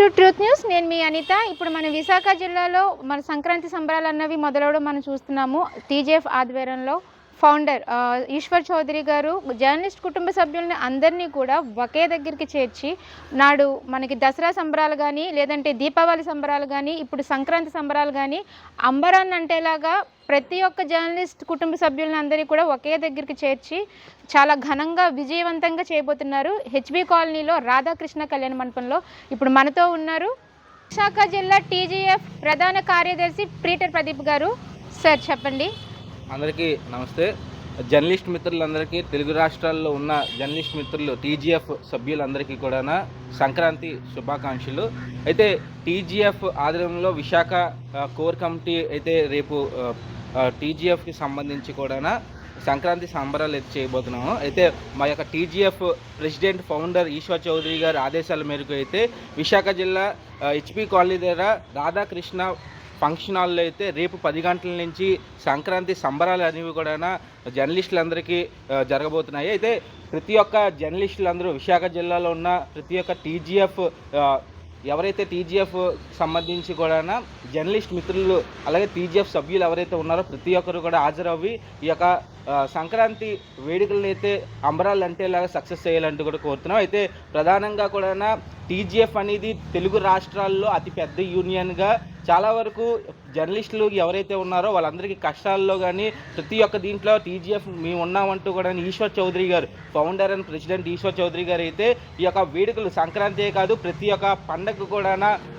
To truth news. నేను మీ అనిత. ఇప్పుడు మన విశాఖ జిల్లాలో మన సంక్రాంతి సంబరాలు అన్నవి మొదలవడం మనం చూస్తున్నాము. టీజేఎఫ్ ఆధ్వర్యంలో ఫౌండర్ ఈశ్వర్ చౌదరి గారు జర్నలిస్ట్ కుటుంబ సభ్యులని అందరినీ కూడా ఒకే దగ్గరికి చేర్చి నాడు మనకి దసరా సంబరాలు కానీ లేదంటే దీపావళి సంబరాలు కానీ ఇప్పుడు సంక్రాంతి సంబరాలు కానీ అంబరాన్ అంటేలాగా ప్రతి ఒక్క జర్నలిస్ట్ కుటుంబ సభ్యులని అందరినీ కూడా ఒకే దగ్గరికి చేర్చి చాలా ఘనంగా విజయవంతంగా చేయబోతున్నారు హెచ్బి కాలనీలో రాధాకృష్ణ కళ్యాణ మండపంలో. ఇప్పుడు మనతో ఉన్నారు విశాఖ జిల్లా టీజీఎఫ్ ప్రధాన కార్యదర్శి ప్రీటర్ ప్రదీప్ గారు. సార్ చెప్పండి. అందరికీ నమస్తే. జర్నలిస్ట్ మిత్రులందరికీ తెలుగు రాష్ట్రాల్లో ఉన్న జర్నలిస్ట్ మిత్రులు టీజీఎఫ్ సభ్యులందరికీ కూడా సంక్రాంతి శుభాకాంక్షలు. అయితే టీజీఎఫ్ ఆధ్వర్యంలో విశాఖ కోర్ కమిటీ అయితే రేపు టీజీఎఫ్కి సంబంధించి కూడా సంక్రాంతి సంబరాలు అయితే చేయబోతున్నాము. అయితే మా యొక్క TGF president founder Eshwar Chowdary గారి ఆదేశాల మేరకు అయితే విశాఖ జిల్లా హెచ్పి కాలనీ దగ్గర రాధాకృష్ణ ఫంక్షన్ హాల్లో అయితే రేపు పది గంటల నుంచి సంక్రాంతి సంబరాలు అనేవి కూడా జర్నలిస్టులందరికీ జరగబోతున్నాయి. అయితే ప్రతి ఒక్క జర్నలిస్టులందరూ విశాఖ జిల్లాలో ఉన్న ప్రతి ఒక్క టీజీఎఫ్ ఎవరైతే టీజీఎఫ్ సంబంధించి కూడా జర్నలిస్ట్ మిత్రులు అలాగే టీజీఎఫ్ సభ్యులు ఎవరైతే ఉన్నారో ప్రతి ఒక్కరు కూడా హాజరవ్వి ఈ యొక్క సంక్రాంతి వేడుకలను అయితే అంబరాలు అంటేలాగా సక్సెస్ చేయాలంటూ కూడా కోరుతున్నాం. అయితే ప్రధానంగా కూడా టీజీఎఫ్ అనేది తెలుగు రాష్ట్రాల్లో అతి పెద్ద యూనియన్గా చాలా వరకు జర్నలిస్టులు ఎవరైతే ఉన్నారో వాళ్ళందరికీ కష్టాల్లో కానీ ప్రతి ఒక్క దీంట్లో టీజీఎఫ్ మేము ఉన్నామంటూ కూడా ఈశ్వర్ చౌదరి గారు founder and president Eshwar Chowdary గారు అయితే ఈ యొక్క వేడుకలు సంక్రాంతియే కాదు ప్రతి ఒక్క పండగ కూడా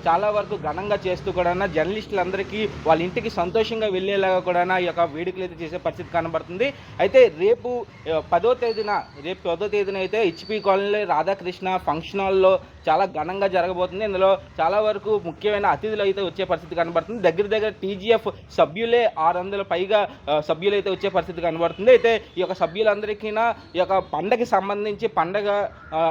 చాలా వరకు ఘనంగా చేస్తూ కూడా జర్నలిస్టులందరికీ వాళ్ళ ఇంటికి సంతోషంగా వెళ్ళేలాగా కూడా ఈ యొక్క వేడుకలు అయితే చేసే పరిస్థితి కనబడుతుంది. అయితే రేపు పదో తేదీన రేపు పదో తేదీన అయితే హెచ్పి కాలనీలో రాధాకృష్ణ ఫంక్షన్ హాల్లో చాలా ఘనంగా జరగబోతుంది. ఇందులో చాలా వరకు ముఖ్యమైన అతిథులు అయితే వచ్చే పరిస్థితి కనబడుతుంది. దగ్గర దగ్గర టీజీఎఫ్ సభ్యులే ఆరు వందల పైగా సభ్యులైతే సభ్యులు అయితే వచ్చే పరిస్థితి కనబడుతుంది. అయితే ఈ యొక్క సభ్యులందరికీ ఈ యొక్క పండగకి సంబంధించి పండగ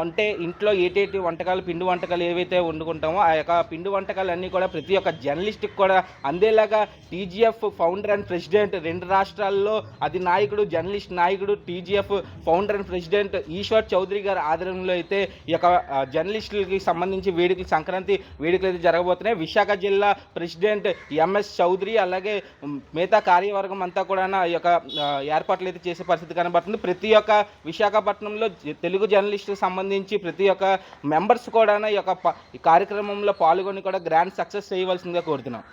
అంటే ఇంట్లో ఏటేటి వంటకాలు పిండి వంటకాలు ఏవైతే వండుకుంటామో ఆ యొక్క పిండి వంటకాలు అన్నీ కూడా ప్రతి ఒక్క జర్నలిస్ట్కి కూడా అందేలాగా టీజీఎఫ్ ఫౌండర్ అండ్ ప్రెసిడెంట్ రెండు రాష్ట్రాల్లో అది నాయకుడు జర్నలిస్ట్ నాయకుడు TGF founder and president Eshwar Chowdary గారి ఆధ్వర్యంలో అయితే ఈ యొక్క జర్నలిస్టులకి సంబంధించి వేడుకలు సంక్రాంతి వేడుకలు అయితే జరగబోతున్నాయి. విశాఖ జిల్లా ప్రెసిడెంట్ ఎంఎస్ చౌదరి అలాగే మిగతా కార్యవర్గం అంతా కూడా ఈ యొక్క ఏర్పాట్లు అయితే చేసే పరిస్థితి కనబడుతుంది. ప్రతి ఒక్క విశాఖపట్నంలో తెలుగు జర్నలిస్టులకు సంబంధించి ప్రతి ఒక్క మెంబర్స్ కూడా ఈ యొక్క కార్యక్రమంలో పాల్గొని కూడా గ్రాండ్ సక్సెస్ చేయవలసిందిగా కోరుతున్నాం.